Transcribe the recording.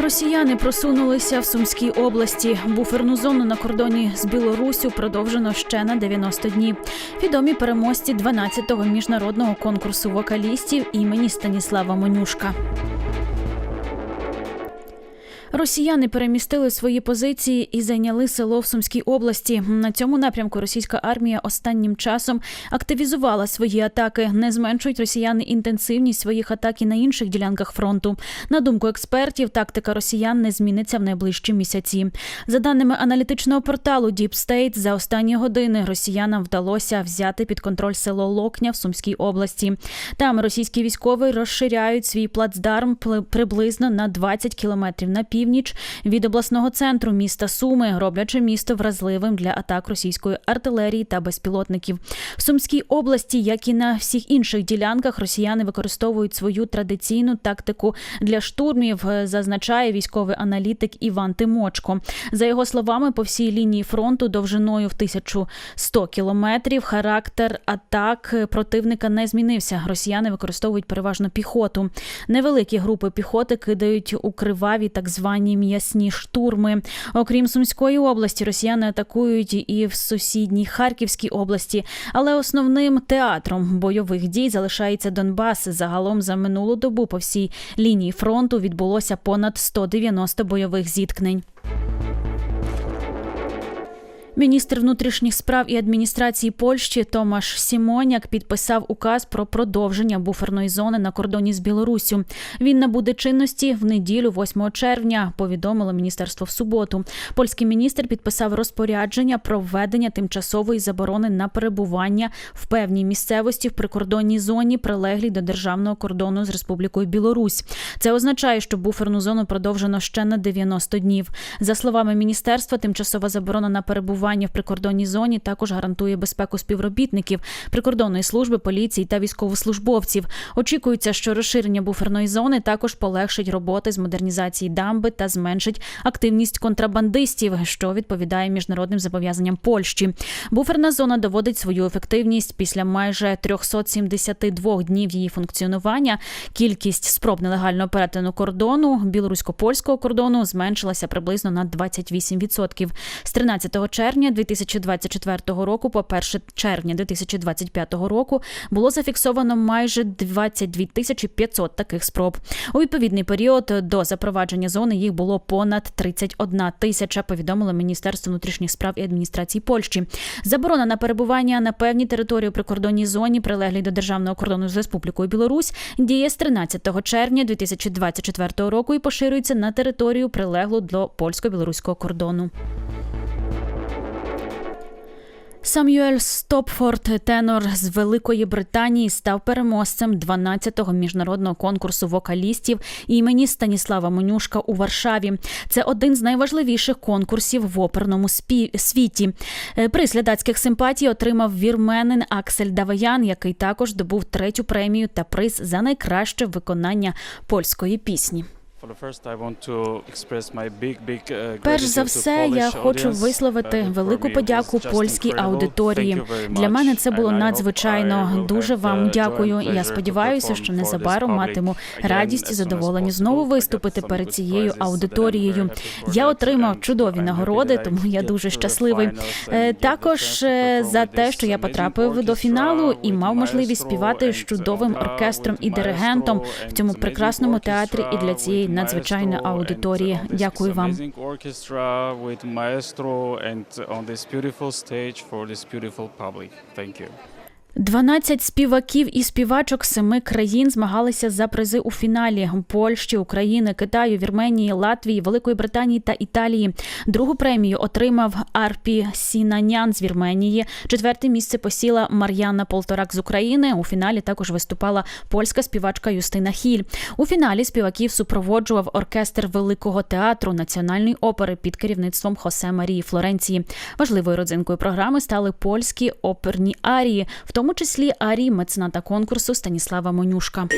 Росіяни просунулися в Сумській області. Буферну зону на кордоні з Білоруссю продовжено ще на 90 днів. Відомі переможці 12-го міжнародного конкурсу вокалістів імені Станіслава Монюшка. Росіяни перемістили свої позиції і зайняли село в Сумській області. На цьому напрямку російська армія останнім часом активізувала свої атаки. Не зменшують росіяни інтенсивність своїх атак і на інших ділянках фронту. На думку експертів, тактика росіян не зміниться в найближчі місяці. За даними аналітичного порталу Deep State, за останні години росіянам вдалося взяти під контроль село Локня в Сумській області. Там російські військові розширяють свій плацдарм приблизно на 20 кілометрів на північ від обласного центру міста Суми, роблячи місто вразливим для атак російської артилерії та безпілотників. В Сумській області, як і на всіх інших ділянках, росіяни використовують свою традиційну тактику для штурмів, е, зазначає військовий аналітик Іван Тимочко. За його словами, по всій лінії фронту довжиною в 1100 кілометрів характер атак противника не змінився. Росіяни використовують переважно піхоту. Невеликі групи піхоти кидають у криваві так звані м'ясні штурми. Окрім Сумської області, росіяни атакують і в сусідній Харківській області. Але основним театром бойових дій залишається Донбас. Загалом за минулу добу по всій лінії фронту відбулося понад 190 бойових зіткнень. Міністр внутрішніх справ і адміністрації Польщі Томаш Сімоняк підписав указ про продовження буферної зони на кордоні з Білоруссю. Він набуде чинності в неділю, 8 червня. Повідомило міністерство в суботу. Польський міністр підписав розпорядження про введення тимчасової заборони на перебування в певній місцевості в прикордонній зоні, прилеглій до державного кордону з Республікою Білорусь. Це означає, що буферну зону продовжено ще на 90 днів. За словами міністерства, тимчасова заборона на перебування в прикордонній зоні також гарантує безпеку співробітників прикордонної служби, поліції та військовослужбовців. Очікується, що розширення буферної зони також полегшить роботи з модернізації дамби та зменшить активність контрабандистів, що відповідає міжнародним зобов'язанням Польщі. Буферна зона доводить свою ефективність після майже 372 днів її функціонування. Кількість спроб нелегального перетину кордону білорусько-польського кордону зменшилася приблизно на 28%. З 13 червня 2024 року по 1 червня 2025 року було зафіксовано майже 22 тисячі 500 таких спроб. У відповідний період до запровадження зони їх було понад 31 тисяча. Повідомило Міністерство внутрішніх справ і адміністрації Польщі. Заборона на перебування на певній території у прикордонній зоні, прилеглій до державного кордону з Республікою Білорусь, діє з 13 червня 2024 року і поширюється на територію прилеглу до польсько-білоруського кордону. Самюель Стопфорд, тенор з Великої Британії, став переможцем 12-го міжнародного конкурсу вокалістів імені Станіслава Монюшка у Варшаві. Це один з найважливіших конкурсів в оперному світі. Е, Приз глядацьких симпатій отримав вірменин Аксель Даваян, який також добув третю премію та приз за найкраще виконання польської пісні. Перш за все, я хочу висловити велику подяку польській аудиторії. Для мене це було надзвичайно. Дуже вам дякую. Я сподіваюся, що незабаром матиму радість і задоволення знову виступити перед цією аудиторією. Я отримав чудові нагороди, тому я дуже щасливий. Е, Також е, за те, що я потрапив до фіналу і мав можливість співати з чудовим оркестром і диригентом в цьому прекрасному театрі і для цієї надзвичайної аудиторії. Дякую вам. 12 співаків і співачок семи країн змагалися за призи у фіналі Польщі, України, Китаю, Вірменії, Латвії, Великої Британії та Італії. Другу премію отримав Арпі Сінанян з Вірменії. Четверте місце посіла Мар'яна Полторак з України. У фіналі також виступала польська співачка Юстина Хіль. У фіналі співаків супроводжував оркестр Великого театру національної опери під керівництвом Хосе Марії Флоренції. Важливою родзинкою програми стали польські оперні арії, в тому числі арії мецената конкурсу Станіслава Монюшка.